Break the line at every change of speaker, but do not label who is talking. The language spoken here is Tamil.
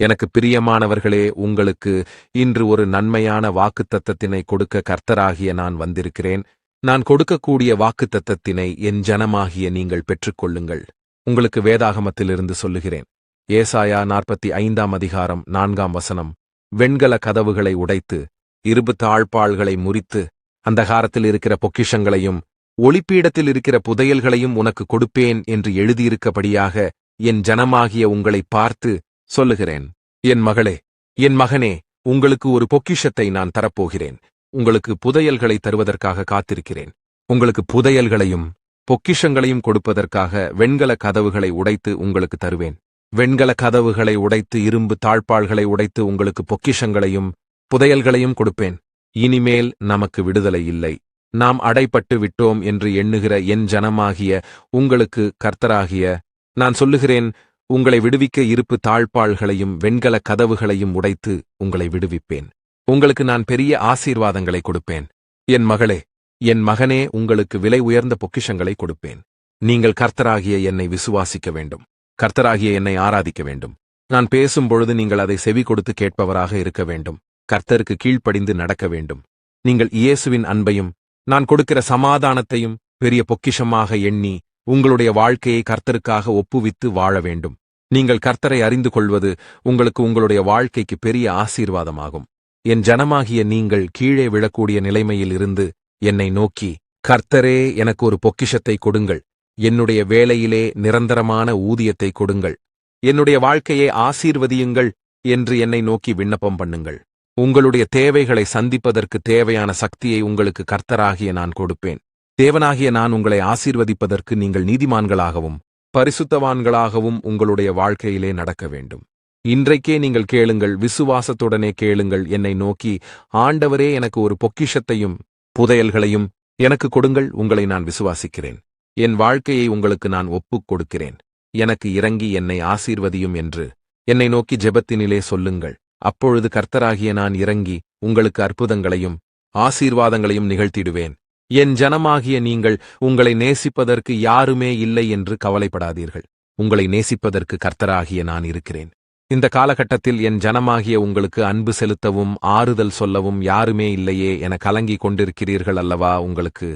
எனக்கு பிரியமானவர்களே உங்களுக்கு இன்று ஒரு நன்மையான வாக்குத்தத்தத்தினை கொடுக்க கர்த்தராகிய நான் வந்திருக்கிறேன். நான் கொடுக்கக்கூடிய வாக்குத்தத்தத்தினை என் ஜனமாகிய நீங்கள் பெற்றுக்கொள்ளுங்கள். உங்களுக்கு வேதாகமத்திலிருந்து சொல்லுகிறேன். ஏசாயா நாற்பத்தி ஐந்தாம் அதிகாரம் நான்காம் வசனம். வெண்கல கதவுகளை உடைத்து இருபு தாழ்பாள்களை முறித்து அந்தகாரத்தில் இருக்கிற பொக்கிஷங்களையும் ஒளிப்பீடத்தில் இருக்கிற புதையல்களையும் உனக்கு கொடுப்பேன் என்று எழுதியிருக்கபடியாக என் ஜனமாகிய உங்களை பார்த்து சொல்லுகிறேன். என் மகளே என் மகனே உங்களுக்கு ஒரு பொக்கிஷத்தை நான் தரப்போகிறேன். உங்களுக்கு புதையல்களை தருவதற்காக காத்திருக்கிறேன். உங்களுக்கு புதையல்களையும் பொக்கிஷங்களையும் கொடுப்பதற்காக வெண்கல கதவுகளை உடைத்து உங்களுக்கு தருவேன். வெண்கல கதவுகளை உடைத்து இரும்பு தாழ்பாள்களை உடைத்து உங்களுக்கு பொக்கிஷங்களையும் புதையல்களையும் கொடுப்பேன். இனிமேல் நமக்கு விடுதலை இல்லை. நாம் அடைப்பட்டு விட்டோம் என்று எண்ணுகிற என் ஜனமாகிய உங்களுக்கு கர்த்தராகிய நான் சொல்லுகிறேன் உங்களை விடுவிக்க இருப்பு தாழ்பாள்களையும் வெண்கல கதவுகளையும் உடைத்து உங்களை விடுவிப்பேன். உங்களுக்கு நான் பெரிய ஆசீர்வாதங்களை கொடுப்பேன். என் மகளே என் மகனே உங்களுக்கு விலை உயர்ந்த பொக்கிஷங்களை கொடுப்பேன். நீங்கள் கர்த்தராகிய என்னை விசுவாசிக்க வேண்டும். கர்த்தராகிய என்னை ஆராதிக்க வேண்டும். நான் பேசும் பொழுது நீங்கள் அதை செவி கொடுத்து கேட்பவராக இருக்க வேண்டும். கர்த்தருக்கு கீழ்ப்படிந்து நடக்க வேண்டும். நீங்கள் இயேசுவின் அன்பையும் நான் கொடுக்கிற சமாதானத்தையும் பெரிய பொக்கிஷமாக எண்ணி உங்களுடைய வாழ்க்கையை கர்த்தருக்காக ஒப்புவித்து வாழ வேண்டும். நீங்கள் கர்த்தரை அறிந்து கொள்வது உங்களுக்கு உங்களுடைய வாழ்க்கைக்கு பெரிய ஆசீர்வாதமாகும். என் ஜனமாகிய நீங்கள் கீழே விழக்கூடிய நிலைமையில் இருந்து என்னை நோக்கி கர்த்தரே எனக்கு ஒரு பொக்கிஷத்தை கொடுங்கள். என்னுடைய வேலையிலே நிரந்தரமான ஊதியத்தை கொடுங்கள். என்னுடைய வாழ்க்கையை ஆசீர்வதியுங்கள் என்று என்னை நோக்கி விண்ணப்பம் பண்ணுங்கள். உங்களுடைய தேவைகளை சந்திப்பதற்கு தேவையான சக்தியை உங்களுக்கு கர்த்தராகிய நான் கொடுப்பேன். தேவனாகிய நான் உங்களை ஆசீர்வதிப்பதற்கு நீங்கள் நீதிமான்களாகவும் பரிசுத்தவான்களாகவும் உங்களுடைய வாழ்க்கையிலே நடக்க வேண்டும். இன்றைக்கே நீங்கள் கேளுங்கள் விசுவாசத்துடனே கேளுங்கள் என்னை நோக்கி ஆண்டவரே எனக்கு ஒரு பொக்கிஷத்தையும் புதையல்களையும் எனக்கு கொடுங்கள் உங்களை நான் விசுவாசிக்கிறேன். என் வாழ்க்கையை உங்களுக்கு நான் ஒப்புக் கொடுக்கிறேன். எனக்கு இறங்கி என்னை ஆசீர்வதியும் என்று என்னை நோக்கி ஜெபத்தினிலே சொல்லுங்கள். அப்பொழுது கர்த்தராகிய நான் இறங்கி உங்களுக்கு அற்புதங்களையும் ஆசீர்வாதங்களையும் நிகழ்த்திடுவேன். என் ஜனமாகிய நீங்கள் உங்களை நேசிப்பதற்கு யாருமே இல்லை என்று கவலைப்படாதீர்கள். உங்களை நேசிப்பதற்கு கர்த்தராகிய நான் இருக்கிறேன். இந்த காலகட்டத்தில் என் ஜனமாகிய உங்களுக்கு அன்பு செலுத்தவும் ஆறுதல் சொல்லவும் யாருமே இல்லையே என கலங்கிக் கொண்டிருக்கிறீர்கள் அல்லவா உங்களுக்கு?